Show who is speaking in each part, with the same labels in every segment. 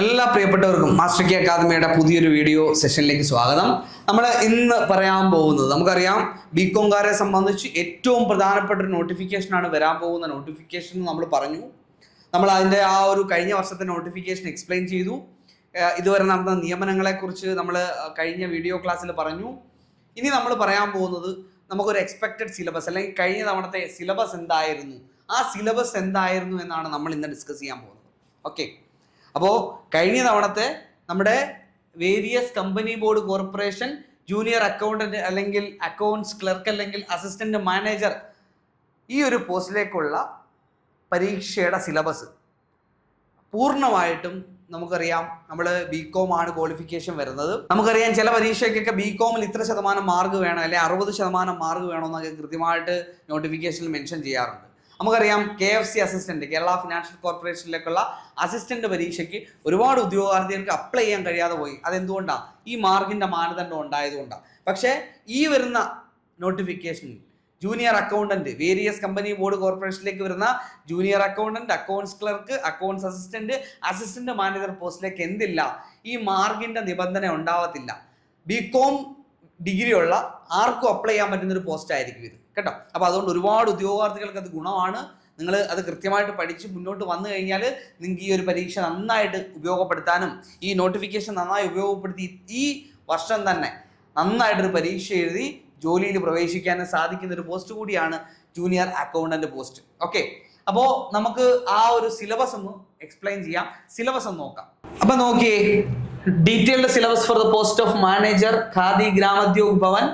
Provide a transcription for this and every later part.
Speaker 1: എല്ലാ പ്രിയപ്പെട്ടവർക്കും master K അക്കാദമിയുടെ പുതിയൊരു വീഡിയോ സെഷനിലേക്ക് സ്വാഗതം. നമ്മൾ ഇന്ന് പറയാൻ പോകുന്നത് നമുക്കറിയാം ബികോംകാരെ സംബന്ധിച്ച് ഏറ്റവും പ്രധാനപ്പെട്ട ഒരു നോട്ടിഫിക്കേഷനാണ് വരാൻ പോകുന്ന നോട്ടിഫിക്കേഷൻ നമ്മൾ പറഞ്ഞു. നമ്മൾ അതിന്റെ ആ ഒരു കഴിഞ്ഞ വർഷത്തെ നോട്ടിഫിക്കേഷൻ എക്സ്പ്ലെയിൻ ചെയ്തു. ഇതുവരെ നടന്ന നിയമനങ്ങളെക്കുറിച്ച് നമ്മൾ കഴിഞ്ഞ വീഡിയോ ക്ലാസ്സിൽ പറഞ്ഞു. ഇനി നമ്മൾ പറയാൻ പോകുന്നത് നമുക്കൊരു എക്സ്പെക്റ്റഡ് സിലബസ് അല്ലെങ്കിൽ കഴിഞ്ഞ തവണത്തെ സിലബസ് എന്തായിരുന്നു? ആ സിലബസ് എന്തായിരുന്നു എന്നാണ് നമ്മൾ ഇന്ന് ഡിസ്കസ് ചെയ്യാൻ പോകുന്നത്. ഓക്കെ അപ്പോൾ കഴിഞ്ഞ തവണത്തെ നമ്മുടെ various company board corporation junior accountant അല്ലെങ്കിൽ അക്കൗണ്ട്സ് ക്ലർക്ക് അല്ലെങ്കിൽ അസിസ്റ്റന്റ് മാനേജർ ഈ ഒരു പോസ്റ്റിലേക്കുള്ള പരീക്ഷയുടെ സിലബസ് പൂർണമായിട്ടും നമുക്കറിയാം നമ്മൾ ബി കോം ആണ് ക്വാളിഫിക്കേഷൻ വരുന്നത്. നമുക്കറിയാം ചില പരീക്ഷയ്ക്കൊക്കെ ബി കോമിൽ ഇത്ര ശതമാനം മാർക്ക് വേണം അല്ലെങ്കിൽ അറുപത് ശതമാനം മാർക്ക് വേണമെന്നൊക്കെ കൃത്യമായിട്ട് നോട്ടിഫിക്കേഷനിൽ മെൻഷൻ ചെയ്യാറുണ്ട്. നമുക്കറിയാം K F C assistant Kerala financial കോർപ്പറേഷനിലേക്കുള്ള assistant പരീക്ഷയ്ക്ക് ഒരുപാട് ഉദ്യോഗാർത്ഥികൾക്ക് അപ്ലൈ ചെയ്യാൻ കഴിയാതെ പോയി. അതെന്തുകൊണ്ടാണ് ഈ മാർക്കിന്റെ മാനദണ്ഡം ഉണ്ടായതുകൊണ്ടാണ് പക്ഷേ ഈ വരുന്ന നോട്ടിഫിക്കേഷനിൽ junior accountant various company board കോർപ്പറേഷനിലേക്ക് വരുന്ന junior accountant accounts clerk accounts assistant assistant manager പോസ്റ്റിലേക്ക് എന്തില്ല? ഈ മാർക്കിന്റെ നിബന്ധന ഉണ്ടാവത്തില്ല. ബികോം ഡിഗ്രി ഉള്ള ആർക്കും അപ്ലൈ ചെയ്യാൻ പറ്റുന്ന ഒരു പോസ്റ്റ് ആയിരിക്കും ഇത്. കേട്ടോ? അപ്പൊ അതുകൊണ്ട് ഒരുപാട് ഉദ്യോഗാർത്ഥികൾക്ക് അത് ഗുണമാണ്. നിങ്ങൾ അത് കൃത്യമായിട്ട് പഠിച്ച് മുന്നോട്ട് വന്നു കഴിഞ്ഞാൽ നിങ്ങൾക്ക് ഈ ഒരു പരീക്ഷ നന്നായിട്ട് ഉപയോഗപ്പെടുത്താനും ഈ നോട്ടിഫിക്കേഷൻ നന്നായി ഉപയോഗപ്പെടുത്തി ഈ വർഷം തന്നെ നന്നായിട്ടൊരു പരീക്ഷ എഴുതി ജോലിയിൽ പ്രവേശിക്കാനും സാധിക്കുന്ന ഒരു പോസ്റ്റ് കൂടിയാണ് ജൂനിയർ അക്കൗണ്ടന്റ് പോസ്റ്റ് ഓക്കെ അപ്പോൾ നമുക്ക് ആ ഒരു സിലബസ് ഒന്ന് എക്സ്പ്ലെയിൻ ചെയ്യാം. സിലബസ് ഒന്ന് നോക്കാം. അപ്പൊ നോക്കിയേ detailed syllabus for the post of manager Khadi Gramodyog Bhavan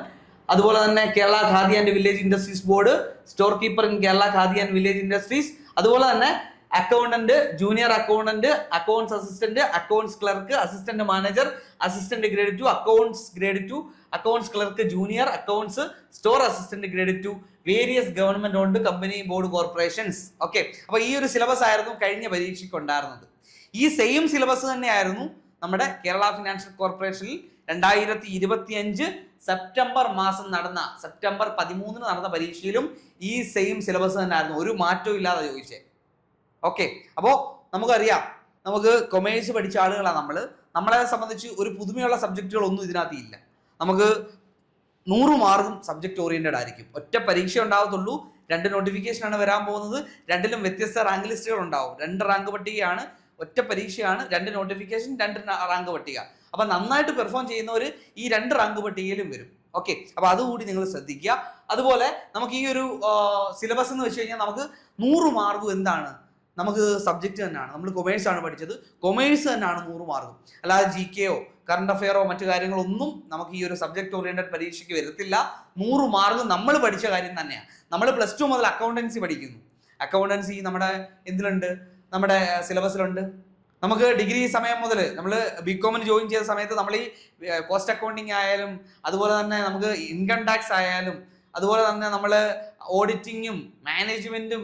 Speaker 1: അതുപോലെ തന്നെ Kerala Khadi and village industries board store keeper in Kerala Khadi and village industries അതുപോലെ തന്നെ accountant junior accountant accounts assistant accounts clerk assistant manager assistant grade two accounts grade two accounts clerk junior accounts store assistant grade two various government owned company board corporations okay അപ്പൊ ഈ ഒരു syllabus ആയിരുന്നു കഴിഞ്ഞ പരീക്ഷയ്ക്ക് ഉണ്ടായിരുന്നത്. ഈ same syllabus തന്നെയായിരുന്നു നമ്മുടെ കേരള ഫിനാൻഷ്യൽ കോർപ്പറേഷനിൽ രണ്ടായിരത്തി ഇരുപത്തി അഞ്ച് സെപ്റ്റംബർ മാസം നടന്ന സെപ്റ്റംബർ പതിമൂന്നിന് നടന്ന പരീക്ഷയിലും ഈ സെയിം സിലബസ് തന്നെയായിരുന്നു. ഒരു മാറ്റവും ഇല്ലാതെ ചോദിച്ചേ. ഓക്കെ അപ്പോൾ നമുക്കറിയാം. നമുക്ക് കൊമേഴ്സ് പഠിച്ച ആളുകളാണ് നമ്മൾ നമ്മളെ സംബന്ധിച്ച് ഒരു പുതുമയുള്ള സബ്ജക്റ്റുകളൊന്നും ഇതിനകത്ത് ഇല്ല. നമുക്ക് നൂറ് മാർക്കും സബ്ജക്ട് ഓറിയന്റഡ് ആയിരിക്കും. ഒറ്റ പരീക്ഷ ഉണ്ടാകത്തുള്ളൂ രണ്ട് നോട്ടിഫിക്കേഷനാണ് വരാൻ പോകുന്നത്. രണ്ടിലും വ്യത്യസ്ത റാങ്ക് ലിസ്റ്റുകൾ ഉണ്ടാവും. രണ്ട് റാങ്ക് പട്ടികയാണ് ഒറ്റ പരീക്ഷയാണ് രണ്ട് നോട്ടിഫിക്കേഷൻ രണ്ട് റാങ്ക് പട്ടിക. അപ്പൊ നന്നായിട്ട് പെർഫോം ചെയ്യുന്നവർ ഈ രണ്ട് റാങ്ക് പട്ടികയിലും വരും. ഓക്കെ അപ്പൊ അതുകൂടി നിങ്ങൾ ശ്രദ്ധിക്കുക. അതുപോലെ നമുക്ക് ഈ ഒരു സിലബസ് എന്ന് വെച്ച് കഴിഞ്ഞാൽ നമുക്ക് നൂറ് മാർക്കും എന്താണ്? നമുക്ക് സബ്ജക്റ്റ് തന്നെയാണ്. നമ്മൾ കൊമേഴ്സ് ആണ് പഠിച്ചത്. കൊമേഴ്സ് തന്നെയാണ് നൂറ് മാർക്കും അല്ലാതെ ജി കെയോ കറണ്ട് അഫെയറോ മറ്റു കാര്യങ്ങളൊന്നും നമുക്ക് ഈ ഒരു സബ്ജക്ട് ഓറിയന്റഡ് പരീക്ഷയ്ക്ക് വരത്തില്ല. നൂറ് മാർക്ക് നമ്മൾ പഠിച്ച കാര്യം തന്നെയാണ്. നമ്മൾ പ്ലസ് ടു മുതൽ അക്കൗണ്ടൻസി പഠിക്കുന്നു. അക്കൗണ്ടൻസി നമ്മുടെ എന്തിലുണ്ട്? നമ്മുടെ സിലബസിലുണ്ട്. നമുക്ക് ഡിഗ്രി സമയം മുതൽ നമ്മൾ ബി കോമിന് ജോയിൻ ചെയ്ത സമയത്ത് നമ്മൾ ഈ കോസ്റ്റ് അക്കൗണ്ടിങ് ആയാലും അതുപോലെ തന്നെ നമുക്ക് ഇൻകം ടാക്സ് ആയാലും അതുപോലെ തന്നെ നമ്മൾ ഓഡിറ്റിങ്ങും മാനേജ്മെന്റും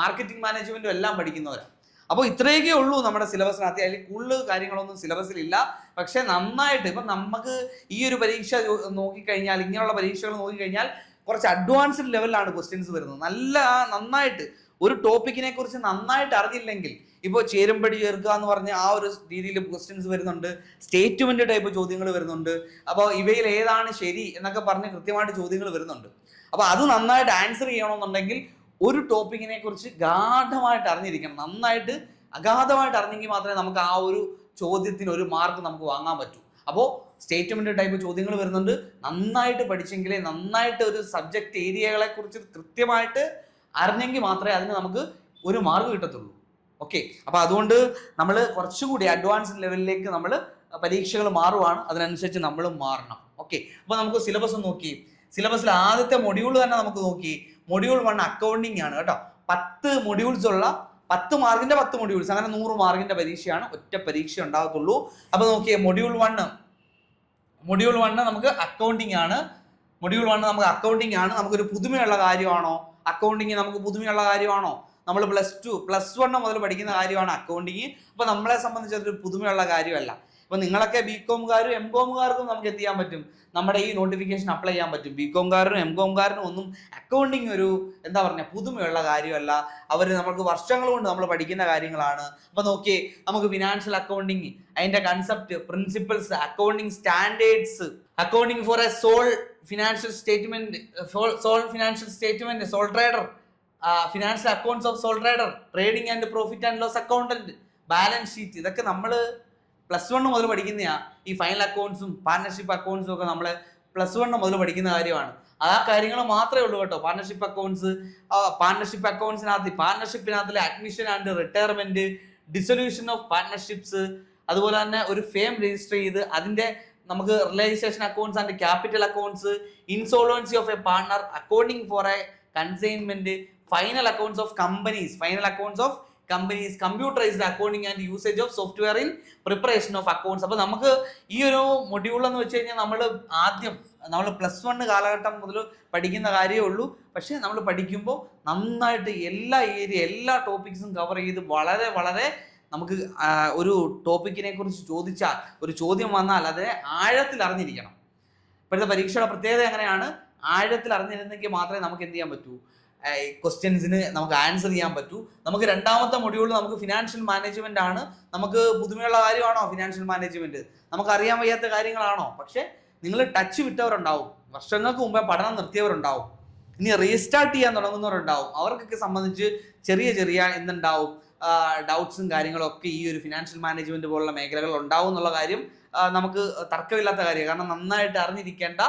Speaker 1: മാർക്കറ്റിംഗ് മാനേജ്മെന്റും എല്ലാം പഠിക്കുന്നവരാണ് അപ്പോൾ ഇത്രയൊക്കെ ഉള്ളൂ നമ്മുടെ സിലബസിനകത്ത്. അതിൽ കൂടുതൽ കാര്യങ്ങളൊന്നും സിലബസിലില്ല. പക്ഷേ നന്നായിട്ട് ഇപ്പം നമുക്ക് ഈ ഒരു പരീക്ഷ നോക്കിക്കഴിഞ്ഞാൽ ഇങ്ങനെയുള്ള പരീക്ഷകൾ നോക്കിക്കഴിഞ്ഞാൽ കുറച്ച് അഡ്വാൻസ്ഡ് ലെവലിലാണ് ക്വസ്റ്റ്യൻസ് വരുന്നത്. നല്ല നന്നായിട്ട് ഒരു ടോപ്പിക്കിനെ കുറിച്ച് നന്നായിട്ട് അറിഞ്ഞില്ലെങ്കിൽ ഇപ്പോൾ ചേരുമ്പടി ചേർക്കുക എന്ന് പറഞ്ഞ ആ ഒരു രീതിയിൽ ക്വസ്റ്റ്യൻസ് വരുന്നുണ്ട്. സ്റ്റേറ്റ്മെന്റ് ടൈപ്പ് ചോദ്യങ്ങൾ വരുന്നുണ്ട്. അപ്പോൾ ഇവയിൽ ഏതാണ് ശരി എന്നൊക്കെ പറഞ്ഞ് കൃത്യമായിട്ട് ചോദ്യങ്ങൾ വരുന്നുണ്ട്. അപ്പോൾ അത് നന്നായിട്ട് ആൻസർ ചെയ്യണമെന്നുണ്ടെങ്കിൽ ഒരു ടോപ്പിക്കിനെ കുറിച്ച് ഗാഠമായിട്ട് അറിഞ്ഞിരിക്കണം. നന്നായിട്ട് അഗാധമായിട്ട് അറിഞ്ഞെങ്കിൽ മാത്രമേ നമുക്ക് ആ ഒരു ചോദ്യത്തിന് ഒരു മാർക്ക് നമുക്ക് വാങ്ങാൻ പറ്റൂ. അപ്പോൾ സ്റ്റേറ്റ്മെന്റ് ടൈപ്പ് ചോദ്യങ്ങൾ വരുന്നുണ്ട്. നന്നായിട്ട് പഠിച്ചെങ്കിലേ നന്നായിട്ട് ഒരു സബ്ജക്ട് ഏരിയകളെ കുറിച്ച് കൃത്യമായിട്ട് അറിഞ്ഞെങ്കിൽ മാത്രമേ അതിന് നമുക്ക് ഒരു മാർക്ക് കിട്ടത്തുള്ളൂ. ഓക്കെ അപ്പോൾ അതുകൊണ്ട് നമ്മൾ കുറച്ചുകൂടി അഡ്വാൻസ് ലെവലിലേക്ക് നമ്മൾ പരീക്ഷകൾ മാറുവാണ്. അതിനനുസരിച്ച് നമ്മൾ മാറണം. ഓക്കെ അപ്പോൾ നമുക്ക് സിലബസ് നോക്കി. സിലബസിൽ ആദ്യത്തെ മൊഡ്യൂൾ തന്നെ നമുക്ക് നോക്കി. മൊഡ്യൂൾ വൺ അക്കൗണ്ടിങ് ആണ് കേട്ടോ. പത്ത് മൊഡ്യൂൾസ് ഉള്ള പത്ത് മാർക്കിന്റെ പത്ത് മൊഡ്യൂൾസ് അങ്ങനെ നൂറ് മാർക്കിന്റെ പരീക്ഷയാണ് ഒറ്റ പരീക്ഷ ഉണ്ടാകത്തുള്ളൂ. അപ്പൊ നോക്കിയേ മൊഡ്യൂൾ വണ്ണ് മൊഡ്യൂൾ വണ്ണ് നമുക്ക് അക്കൗണ്ടിങ് ആണ്. മൊഡ്യൂൾ വണ്ണ് നമുക്ക് അക്കൗണ്ടിങ് ആണ്. നമുക്കൊരു പുതുമയുള്ള കാര്യമാണോ? അക്കൗണ്ടിങ് നമുക്ക് പുതുമയുള്ള കാര്യമാണോ? നമ്മൾ പ്ലസ് ടു പ്ലസ് വൺ മുതൽ പഠിക്കുന്ന കാര്യമാണ് അക്കൗണ്ടിങ് അപ്പൊ നമ്മളെ സംബന്ധിച്ച് അതൊരു പുതുമയുള്ള കാര്യമല്ല. അപ്പോൾ നിങ്ങളൊക്കെ ബി കോംകാരും എം കോംകാർക്കും നമുക്ക് എന്ത് ചെയ്യാൻ പറ്റും? നമ്മുടെ ഈ നോട്ടിഫിക്കേഷൻ അപ്ലൈ ചെയ്യാൻ പറ്റും. ബി കോംകാരനും എം കോംകാരനും ഒന്നും അക്കൗണ്ടിങ് ഒരു എന്താ പറഞ്ഞ പുതുമയുള്ള കാര്യമല്ല. അവർ നമുക്ക് വർഷങ്ങൾ കൊണ്ട് നമ്മൾ പഠിക്കുന്ന കാര്യങ്ങളാണ്. അപ്പൊ നോക്കിയേ നമുക്ക് ഫിനാൻഷ്യൽ അക്കൗണ്ടിങ് അതിന്റെ concept principles accounting standards accounting for a sole financial statement sole financial statement sole trader financial accounts of sole trader trading and profit and loss accountant balance sheet ഇതൊക്കെ നമ്മൾ പ്ലസ് വൺ മുതൽ പഠിക്കുന്നതാണ് ഈ final അക്കൗണ്ട്സും partnership അക്കൗണ്ട്സും ഒക്കെ നമ്മൾ പ്ലസ് വൺ മുതൽ പഠിക്കുന്ന കാര്യമാണ്. ആ കാര്യങ്ങൾ മാത്രമേ ഉള്ളൂ കേട്ടോ. പാർട്ണർഷിപ്പ് അക്കൗണ്ട്സ് പാർട്ണർഷിപ്പ് അക്കൗണ്ട്സിനകത്ത് പാർട്ണർഷിപ്പിനകത്തിലെ admission and retirement dissolution of partnerships അതുപോലെ തന്നെ ഒരു ഫേം രജിസ്റ്റർ ചെയ്ത് അതിന്റെ നമുക്ക് realisation accounts and capital accounts insolvency of a partner accounting for a consignment final accounts of companies final accounts of companies computerised accounting and usage of software in preparation of accounts അപ്പോൾ നമുക്ക് ഈ ഒരു module എന്ന് വെച്ച് കഴിഞ്ഞാൽ നമ്മൾ ആദ്യം നമ്മൾ പ്ലസ് വൺ കാലഘട്ടം മുതൽ പഠിക്കുന്ന കാര്യമേ ഉള്ളൂ. പക്ഷേ നമ്മൾ പഠിക്കുമ്പോൾ നന്നായിട്ട് എല്ലാ ഏരിയ എല്ലാ ടോപ്പിക്സും കവർ ചെയ്ത് വളരെ വളരെ നമുക്ക് ഒരു ടോപ്പിക്കിനെ കുറിച്ച് ചോദിച്ചാൽ ഒരു ചോദ്യം വന്നാൽ അതിനെ ആഴത്തിൽ അറിഞ്ഞിരിക്കണം. ഇപ്പോഴത്തെ പരീക്ഷയുടെ പ്രത്യേകത എങ്ങനെയാണ്? ആഴത്തിൽ അറിഞ്ഞിരുന്നെങ്കിൽ മാത്രമേ നമുക്ക് എന്ത് ചെയ്യാൻ പറ്റൂ? ക്വസ്റ്റ്യൻസിന് നമുക്ക് ആൻസർ ചെയ്യാൻ പറ്റൂ. നമുക്ക് രണ്ടാമത്തെ മൊഡ്യൂളിൽ നമുക്ക് ഫിനാൻഷ്യൽ മാനേജ്മെന്റ് ആണ്. നമുക്ക് പുതുമയുള്ള കാര്യമാണോ ഫിനാൻഷ്യൽ മാനേജ്മെന്റ് നമുക്ക് അറിയാൻ വയ്യാത്ത കാര്യങ്ങളാണോ? പക്ഷെ നിങ്ങൾ ടച്ച് വിട്ടവരുണ്ടാവും. വർഷങ്ങൾക്ക് മുമ്പേ പഠനം നിർത്തിയവരുണ്ടാവും. ഇനി റീസ്റ്റാർട്ട് ചെയ്യാൻ തുടങ്ങുന്നവരുണ്ടാവും. അവർക്കൊക്കെ സംബന്ധിച്ച് ചെറിയ ചെറിയ എന്തുണ്ടാവും? ഡൗട്ട്സും കാര്യങ്ങളും ഒക്കെ ഈ ഒരു ഫിനാൻഷ്യൽ മാനേജ്മെന്റ് പോലുള്ള മേഖലകൾ ഉണ്ടാവും എന്നുള്ള കാര്യം നമുക്ക് തർക്കമില്ലാത്ത കാര്യമാണ്. കാരണം നന്നായിട്ട് അറിഞ്ഞിരിക്കേണ്ട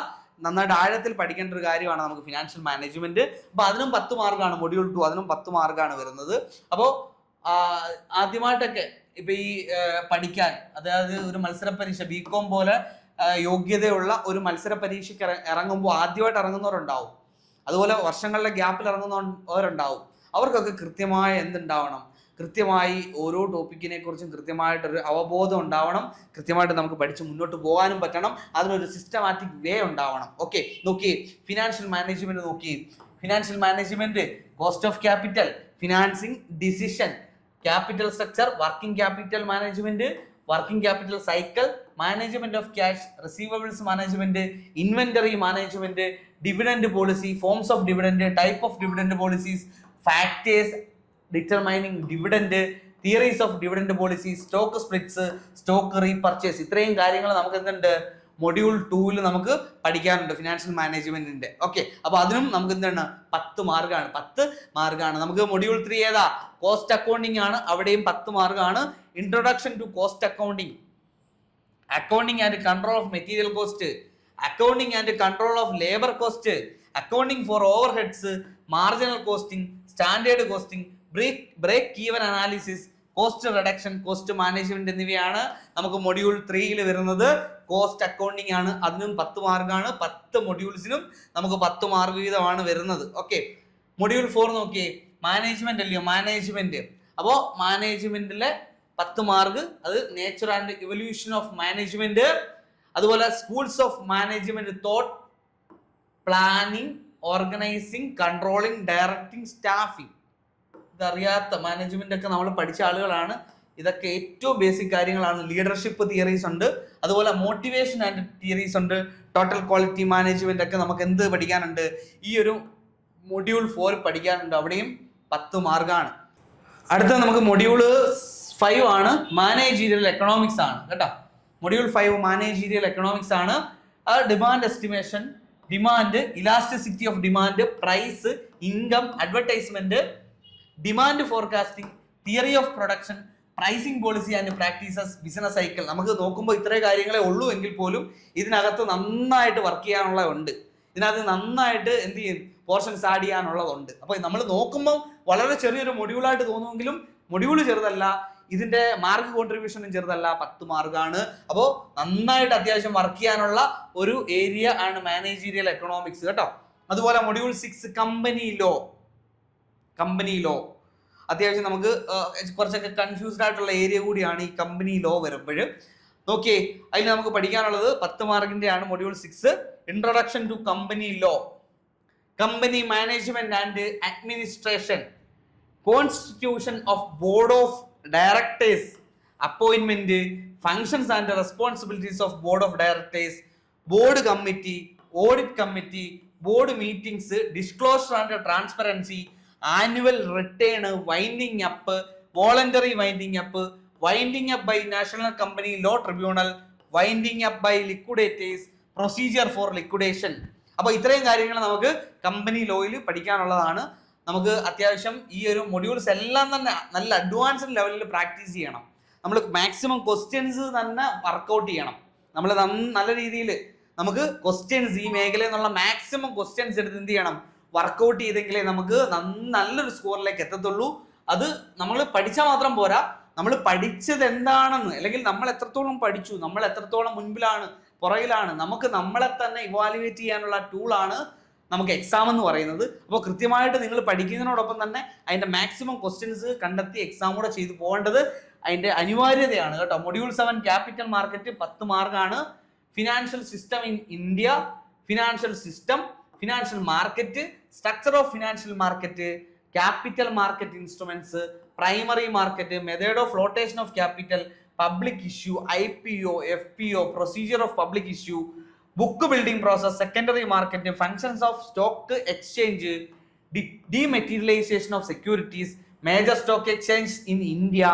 Speaker 1: നന്നായിട്ട് ആഴത്തിൽ പഠിക്കേണ്ട ഒരു കാര്യമാണ് നമുക്ക് ഫിനാൻഷ്യൽ മാനേജ്മെന്റ് അപ്പൊ അതിനും പത്ത് മാർക്കാണ് മൊഡ്യൂൾ ടു അതിനും പത്ത് മാർക്കാണ് വരുന്നത്. അപ്പോൾ ആദ്യമായിട്ടൊക്കെ ഇപ്പൊ ഈ പഠിക്കാൻ അതായത് ഒരു മത്സര പരീക്ഷ ബി കോം പോലെ യോഗ്യതയുള്ള ഒരു മത്സര പരീക്ഷയ്ക്ക് ഇറങ്ങുമ്പോൾ ആദ്യമായിട്ട് ഇറങ്ങുന്നവരുണ്ടാവും. അതുപോലെ വർഷങ്ങളുടെ ഗ്യാപ്പിൽ ഇറങ്ങുന്നവരുണ്ടാവും അവർക്കൊക്കെ കൃത്യമായ എന്തുണ്ടാവണം? കൃത്യമായി ഓരോ ടോപ്പിക്കിനെ കുറിച്ചും കൃത്യമായിട്ടൊരു അവബോധം ഉണ്ടാവണം. കൃത്യമായിട്ട് നമുക്ക് പഠിച്ച് മുന്നോട്ട് പോകാനും പറ്റണം. അതിനൊരു സിസ്റ്റമാറ്റിക് വേ ഉണ്ടാവണം. ഓക്കെ നോക്കി ഫിനാൻഷ്യൽ മാനേജ്മെന്റ് നോക്കി financial management cost of capital financing decision capital structure working capital management working capital cycle management of cash receivables management inventory management dividend policy forms of dividend type of dividend policies factors determining dividend theories of dividend policy stock splits stock repurchase ഇത്രയും കാര്യങ്ങൾ നമുക്ക് എന്തുണ്ട്? Module ടൂവിൽ നമുക്ക് പഠിക്കാനുണ്ട് financial മാനേജ്മെന്റിന്റെ okay അപ്പൊ അതിനും നമുക്ക് എന്താണ്? പത്ത് മാർക്കാണ് പത്ത് മാർക്കാണ് നമുക്ക് മൊഡ്യൂൾ ത്രീ ഏതാ? കോസ്റ്റ് അക്കൗണ്ടിങ് ആണ്. അവിടെയും പത്ത് മാർക്കാണ് introduction to cost accounting accounting and control of material cost accounting and control of labour cost accounting for overheads marginal costing standard costing break break even analysis cost reduction cost management എന്നിവയാണ് നമുക്ക് module ത്രീയിൽ വരുന്നത്. Cost accounting ആണ്. അതിനും പത്ത് മാർക്കാണ് പത്ത് മൊഡ്യൂൾസിനും നമുക്ക് പത്ത് മാർക്ക് വീതമാണ് വരുന്നത്. ഓക്കെ മൊഡ്യൂൾ ഫോർ നോക്കിയേ. മാനേജ്മെന്റ് അല്ലയോ? മാനേജ്മെന്റ് അപ്പോൾ മാനേജ്മെന്റിലെ പത്ത് മാർക്ക് അത് nature and evolution of management അതുപോലെ schools of management thought planning organising controlling directing staffing ഇതറിയാത്ത management ഒക്കെ നമ്മൾ പഠിച്ച ആളുകളാണ്. ഇതൊക്കെ ഏറ്റവും ബേസിക് കാര്യങ്ങളാണ്. ലീഡർഷിപ്പ് തിയറീസ് ഉണ്ട്. അതുപോലെ മോട്ടിവേഷൻ ആൻഡ് തിയറീസ് ഉണ്ട്. ടോട്ടൽ ക്വാളിറ്റി മാനേജ്മെന്റ് ഒക്കെ നമുക്ക് എന്ത് പഠിക്കാനുണ്ട്? ഈ ഒരു മൊഡ്യൂൾ ഫോർ പഠിക്കാനുണ്ട്. അവിടെയും പത്ത് മാർക്കാണ് അടുത്ത നമുക്ക് മൊഡ്യൂൾ ഫൈവ് ആണ്. മാനേജീരിയൽ എക്കണോമിക്സ് ആണ്. കേട്ടോ. മൊഡ്യൂൾ ഫൈവ് മാനേജീരിയൽ എക്കണോമിക്സ് ആണ്. Demand estimation demand elasticity of demand price income advertisement demand forecasting theory of production pricing policy and practices business cycle. നമുക്ക് നോക്കുമ്പോൾ ഇത്രയും കാര്യങ്ങളെ ഉള്ളൂ എങ്കിൽ പോലും ഇതിനകത്ത് നന്നായിട്ട് വർക്ക് ചെയ്യാനുള്ള ഉണ്ട്. ഇതിനകത്ത് നന്നായിട്ട് എന്ത് ചെയ്യും? പോർഷൻസ് ആഡ് ചെയ്യാനുള്ളതുണ്ട്. അപ്പോൾ നമ്മൾ നോക്കുമ്പോൾ വളരെ ചെറിയൊരു മൊഡ്യൂളായിട്ട് തോന്നുമെങ്കിലും മൊഡ്യൂൾ ചെറുതല്ല ഇതിന്റെ മാർക്ക് കോൺട്രിബ്യൂഷനും ചെറുതല്ല പത്ത് മാർക്കാണ്. അപ്പോൾ നന്നായിട്ട് അത്യാവശ്യം വർക്ക് ചെയ്യാനുള്ള ഒരു ഏരിയ ആണ് മാനേജീരിയൽ എക്കണോമിക്സ്. കേട്ടോ? അതുപോലെ module six company law. Company law. അത്യാവശ്യം നമുക്ക് കുറച്ചൊക്കെ കൺഫ്യൂസ്ഡ് ആയിട്ടുള്ള ഏരിയ കൂടിയാണ് ഈ കമ്പനി ലോ വരുമ്പോൾ നോക്കിയേ അതിൽ നമുക്ക് പഠിക്കാനുള്ളത് പത്ത് മാർക്കിന്റെ ആണ് module six introduction to company law company management and administration constitution of board of directors appointment functions and responsibilities of board of directors board committee audit committee board meetings disclosure and transparency annual return winding up voluntary winding up winding up by national company law tribunal winding up by liquidators procedure for liquidation അപ്പോൾ ഇത്രയും കാര്യങ്ങൾ നമുക്ക് company ലോയിൽ പഠിക്കാനുള്ളതാണ്. നമുക്ക് അത്യാവശ്യം ഈ ഒരു modules എല്ലാം തന്നെ നല്ല അഡ്വാൻസ്ഡ് ലെവലിൽ പ്രാക്ടീസ് ചെയ്യണം. നമ്മൾ മാക്സിമം ക്വസ്റ്റ്യൻസ് തന്നെ വർക്കൗട്ട് ചെയ്യണം. നമ്മൾ നല്ല രീതിയിൽ നമുക്ക് ക്വസ്റ്റ്യൻസ് ഈ മേഖലയിൽ നിന്നുള്ള മാക്സിമം ക്വസ്റ്റ്യൻസ് എടുത്ത് എന്ത് ചെയ്യണം? വർക്കൗട്ട് ചെയ്തെങ്കിലേ നമുക്ക് നല്ലൊരു സ്കോറിലേക്ക് എത്തത്തുള്ളൂ. അത് നമ്മൾ പഠിച്ചാൽ മാത്രം പോരാ. നമ്മൾ പഠിച്ചത് എന്താണെന്ന് അല്ലെങ്കിൽ നമ്മൾ എത്രത്തോളം പഠിച്ചു നമ്മൾ എത്രത്തോളം മുൻപിലാണ് പുറകിലാണ് നമുക്ക് നമ്മളെ തന്നെ ഇവാലുവേറ്റ് ചെയ്യാനുള്ള ടൂളാണ് നമുക്ക് എക്സാം എന്ന് പറയുന്നത്. അപ്പോൾ കൃത്യമായിട്ട് നിങ്ങൾ പഠിക്കുന്നതിനോടൊപ്പം തന്നെ അതിന്റെ മാക്സിമം ക്വസ്റ്റ്യൻസ് കണ്ടെത്തി എക്സാം കൂടെ ചെയ്തു പോകേണ്ടത് അതിന്റെ അനിവാര്യതയാണ് കേട്ടോ. മൊഡ്യൂൾ സെവൻ ക്യാപിറ്റൽ മാർക്കറ്റ് പത്ത് മാർക്കാണ് financial system in India financial system financial market structure of financial market capital market instruments primary market method of flotation of capital public issue I P O F P O procedure of public issue book building process secondary market functions of stock exchange dematerialisation of securities major stock exchange in India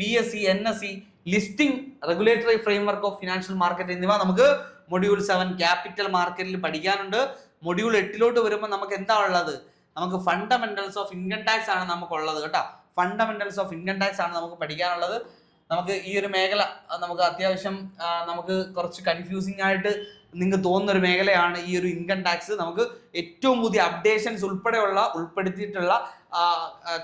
Speaker 1: B S C N S C listing regulatory framework of financial market എന്നിവ നമുക്ക് module seven capital മാർക്കറ്റിൽ പഠിക്കാനുണ്ട്. Module എട്ടിലോട്ട് വരുമ്പോൾ നമുക്ക് എന്താ ഉള്ളത് നമുക്ക് ഫണ്ടമെന്റൽസ് ഓഫ് ഇൻകം ടാക്സ് ആണ് നമുക്കുള്ളത് കേട്ടോ. ഫണ്ടമെന്റൽസ് ഓഫ് ഇൻകം ടാക്സ് ആണ് നമുക്ക് പഠിക്കാനുള്ളത്. നമുക്ക് ഈ ഒരു മേഖല നമുക്ക് അത്യാവശ്യം നമുക്ക് കുറച്ച് കൺഫ്യൂസിങ് ആയിട്ട് നിങ്ങൾക്ക് തോന്നുന്ന ഒരു മേഖലയാണ് ഈ ഒരു ഇൻകം ടാക്സ് നമുക്ക് ഏറ്റവും പുതിയ അപ്ഡേഷൻസ് ഉൾപ്പെടെയുള്ള ഉൾപ്പെടുത്തിയിട്ടുള്ള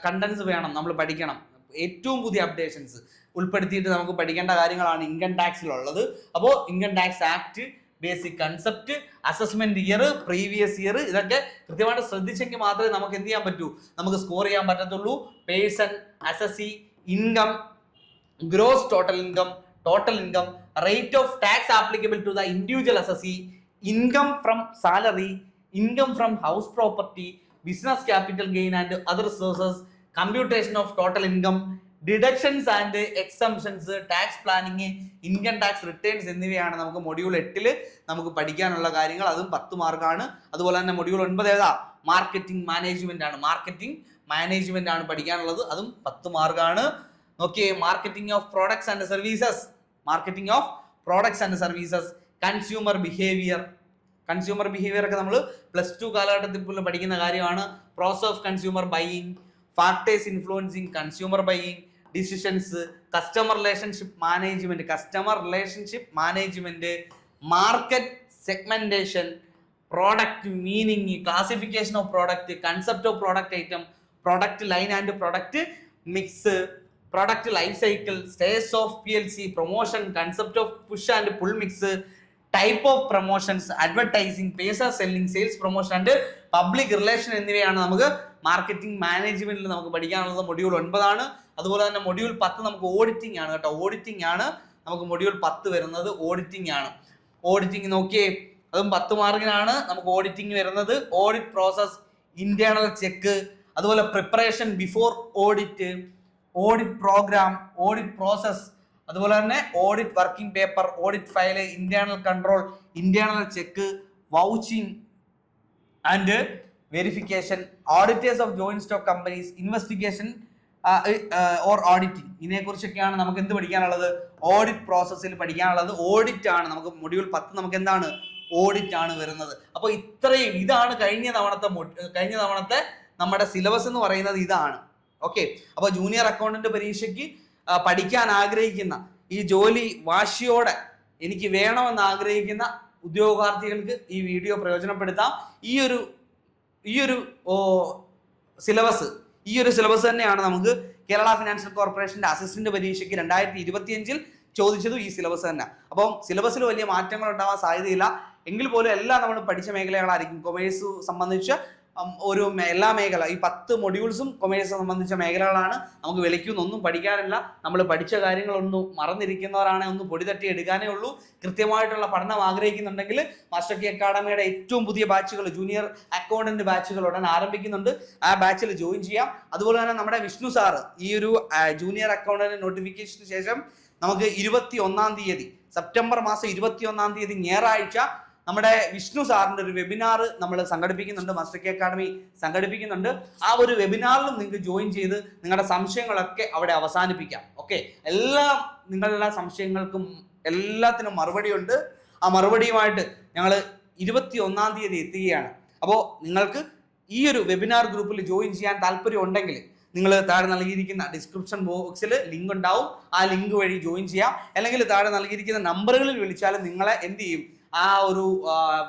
Speaker 1: കണ്ടന്റ്സ് വേണം നമ്മൾ പഠിക്കണം. ഏറ്റവും പുതിയ അപ്ഡേഷൻസ് ഉൾപ്പെടുത്തിയിട്ട് നമുക്ക് പഠിക്കേണ്ട കാര്യങ്ങളാണ് ഇൻകം ടാക്സിലുള്ളത് അപ്പോൾ income tax act basic concept assessment year previous year ഇതൊക്കെ കൃത്യമായിട്ട് ശ്രദ്ധിച്ചെങ്കിൽ മാത്രമേ നമുക്ക് എന്ത് ചെയ്യാൻ പറ്റൂ? നമുക്ക് സ്കോർ ചെയ്യാൻ പറ്റത്തുള്ളൂ. Person assessee income gross total income total income rate of tax applicable to the individual assessee income from salary income from house property business capital gain and other sources computation of total income deductions and exemptions tax planning income tax returns എന്നിവയാണ് നമുക്ക് module എട്ടിൽ നമുക്ക് പഠിക്കാനുള്ള കാര്യങ്ങൾ. അതും പത്ത് മാർക്കാണ് അതുപോലെ തന്നെ മൊഡ്യൂൾ ഒൻപത് ഏതാ? മാർക്കറ്റിംഗ് മാനേജ്മെന്റ് ആണ്. മാർക്കറ്റിംഗ് മാനേജ്മെന്റ് ആണ് പഠിക്കാനുള്ളത്. അതും പത്ത് മാർക്കാണ് നോക്കിയേ marketing of products and services marketing of products and services consumer behaviour consumer behaviour ഒക്കെ നമ്മൾ പ്ലസ് ടു കാലഘട്ടത്തിൽ പഠിക്കുന്ന കാര്യമാണ്. Process of consumer buying factors influencing consumer buying decisions customer relationship management customer relationship management market segmentation product meaning classification of product concept of product item product line and product mix product life cycle stages of P L C promotion concept of push and pull mix type of promotions advertising പേസ selling sales promotion and public relation എന്നിവയാണ് നമുക്ക് marketing മാനേജ്മെന്റിൽ നമുക്ക് പഠിക്കാനുള്ളത് module ഒൻപതാണ്. അതുപോലെ തന്നെ module പത്ത് നമുക്ക് ഓഡിറ്റിംഗ് ആണ് കേട്ടോ. ഓഡിറ്റിംഗ് ആണ് നമുക്ക് മൊഡ്യൂൾ പത്ത് വരുന്നത്. ഓഡിറ്റിംഗ് ആണ്. ഓഡിറ്റിംഗ് നോക്കിയേ അതും പത്ത് മാർക്കിനാണ് നമുക്ക് ഓഡിറ്റിംഗ് വരുന്നത്. ഓഡിറ്റ് പ്രോസസ് ഇന്റേണൽ ചെക്ക് അതുപോലെ preparation before audit audit programme audit process അതുപോലെ തന്നെ audit working paper audit file internal control internal check vouching and verification auditors of joint stock companies investigation or auditing ഇതിനെക്കുറിച്ചൊക്കെയാണ് നമുക്ക് എന്ത് പഠിക്കാനുള്ളത്? Audit പ്രോസസ്സിൽ പഠിക്കാനുള്ളത്. Audit ആണ്. നമുക്ക് മൊഡ്യൂൾ പത്ത് നമുക്ക് എന്താണ്? ഓഡിറ്റ് ആണ് വരുന്നത്. അപ്പോൾ ഇത്രയും ഇതാണ് കഴിഞ്ഞ തവണത്തെ കഴിഞ്ഞ തവണത്തെ നമ്മുടെ സിലബസ് എന്ന് പറയുന്നത് ഇതാണ്. ഓക്കെ അപ്പോൾ ജൂനിയർ അക്കൗണ്ടന്റ് പരീക്ഷയ്ക്ക് പഠിക്കാൻ ആഗ്രഹിക്കുന്ന ഈ ജോലി വാശിയോടെ എനിക്ക് വേണമെന്ന് ആഗ്രഹിക്കുന്ന ഉദ്യോഗാർത്ഥികൾക്ക് ഈ വീഡിയോ പ്രയോജനപ്പെടുത്താം. ഈ ഒരു ഈ ഒരു സിലബസ് ഈ ഒരു സിലബസ് തന്നെയാണ് നമുക്ക് കേരള ഫിനാൻഷ്യൽ കോർപ്പറേഷന്റെ അസിസ്റ്റന്റ് പരീക്ഷയ്ക്ക് രണ്ടായിരത്തി ഇരുപത്തിയഞ്ചിൽ ചോദിച്ചതും ഈ സിലബസ് തന്നെ. അപ്പം സിലബസിൽ വലിയ മാറ്റങ്ങൾ ഉണ്ടാവാൻ സാധ്യതയില്ല. എങ്കിൽ പോലും എല്ലാം നമ്മൾ പഠിച്ച മേഖലകളായിരിക്കും കൊമേഴ്സ് സംബന്ധിച്ച് ഒരു എല്ലാ മേഖല ഈ പത്ത് മൊഡ്യൂൾസും കൊമേഴ്സ് സംബന്ധിച്ച മേഖലകളാണ് നമുക്ക് വിലയ്ക്കുന്നൊന്നും പഠിക്കാനില്ല. നമ്മൾ പഠിച്ച കാര്യങ്ങളൊന്നും മറന്നിരിക്കുന്നവരാണ് ഒന്ന് പൊടി തട്ടി എടുക്കാനേ ഉള്ളൂ. കൃത്യമായിട്ടുള്ള പഠനം ആഗ്രഹിക്കുന്നുണ്ടെങ്കിൽ മാസ്റ്റർ കി അക്കാഡമിയുടെ ഏറ്റവും പുതിയ ബാച്ചുകൾ ജൂനിയർ അക്കൗണ്ടന്റ് ബാച്ചുകൾ ഉടൻ ആരംഭിക്കുന്നുണ്ട്. ആ ബാച്ചിൽ ജോയിൻ ചെയ്യാം. അതുപോലെ തന്നെ നമ്മുടെ വിഷ്ണു സാറ് ഈ ഒരു ജൂനിയർ അക്കൗണ്ടന്റ് നോട്ടിഫിക്കേഷന് ശേഷം നമുക്ക് ഇരുപത്തി ഒന്നാം തീയതി സെപ്റ്റംബർ മാസം ഇരുപത്തി ഒന്നാം തീയതി ഞായറാഴ്ച നമ്മുടെ വിഷ്ണു സാറിന്റെ ഒരു വെബിനാർ നമ്മൾ സംഘടിപ്പിക്കുന്നുണ്ട് മാസ്റ്റർ കെ അക്കാഡമി സംഘടിപ്പിക്കുന്നുണ്ട്. ആ ഒരു വെബിനാറിലും നിങ്ങൾക്ക് ജോയിൻ ചെയ്ത് നിങ്ങളുടെ സംശയങ്ങളൊക്കെ അവിടെ അവസാനിപ്പിക്കാം. ഓക്കെ എല്ലാ നിങ്ങളുടെ സംശയങ്ങൾക്കും എല്ലാത്തിനും മറുപടിയുണ്ട്. ആ മറുപടിയുമായിട്ട് ഞങ്ങൾ ഇരുപത്തി ഒന്നാം തീയതി എത്തുകയാണ്. അപ്പോൾ നിങ്ങൾക്ക് ഈ ഒരു വെബിനാർ ഗ്രൂപ്പിൽ ജോയിൻ ചെയ്യാൻ താല്പര്യം ഉണ്ടെങ്കിൽ നിങ്ങൾ താഴെ നൽകിയിരിക്കുന്ന ഡിസ്ക്രിപ്ഷൻ ബോക്സിൽ ലിങ്ക് ഉണ്ടാവും. ആ ലിങ്ക് വഴി ജോയിൻ ചെയ്യാം. അല്ലെങ്കിൽ താഴെ നൽകിയിരിക്കുന്ന നമ്പറുകളിൽ വിളിച്ചാൽ നിങ്ങളെ എന്ത് ചെയ്യും? ആ ഒരു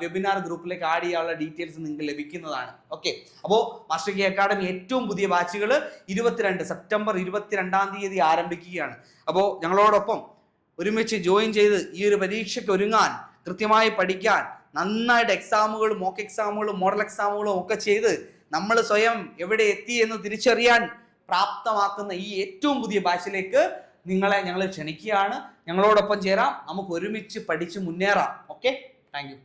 Speaker 1: വെബിനാർ ഗ്രൂപ്പിലേക്ക് ആഡ് ചെയ്യാനുള്ള ഡീറ്റെയിൽസ് നിങ്ങൾക്ക് ലഭിക്കുന്നതാണ്. ഓക്കെ അപ്പോൾ മാസ്റ്റർ കെ അക്കാഡമി ഏറ്റവും പുതിയ ബാച്ചുകൾ ഇരുപത്തിരണ്ട് സെപ്റ്റംബർ ഇരുപത്തിരണ്ടാം തീയതി ആരംഭിക്കുകയാണ്. അപ്പോൾ ഞങ്ങളോടൊപ്പം ഒരുമിച്ച് ജോയിൻ ചെയ്ത് ഈ ഒരു പരീക്ഷയ്ക്ക് ഒരുങ്ങാൻ കൃത്യമായി പഠിക്കാൻ നന്നായിട്ട് എക്സാമുകളും മോക്ക് എക്സാമുകളും മോഡൽ എക്സാമുകളും ഒക്കെ ചെയ്ത് നമ്മൾ സ്വയം എവിടെ എത്തി എന്ന് തിരിച്ചറിയാൻ പ്രാപ്തമാക്കുന്ന ഈ ഏറ്റവും പുതിയ ബാച്ചിലേക്ക് നിങ്ങളെ ഞങ്ങൾ ക്ഷണിക്കുകയാണ്. ഞങ്ങളോടൊപ്പം ചേരാം. നമുക്ക് ഒരുമിച്ച് പഠിച്ച് മുന്നേറാം. Okay thank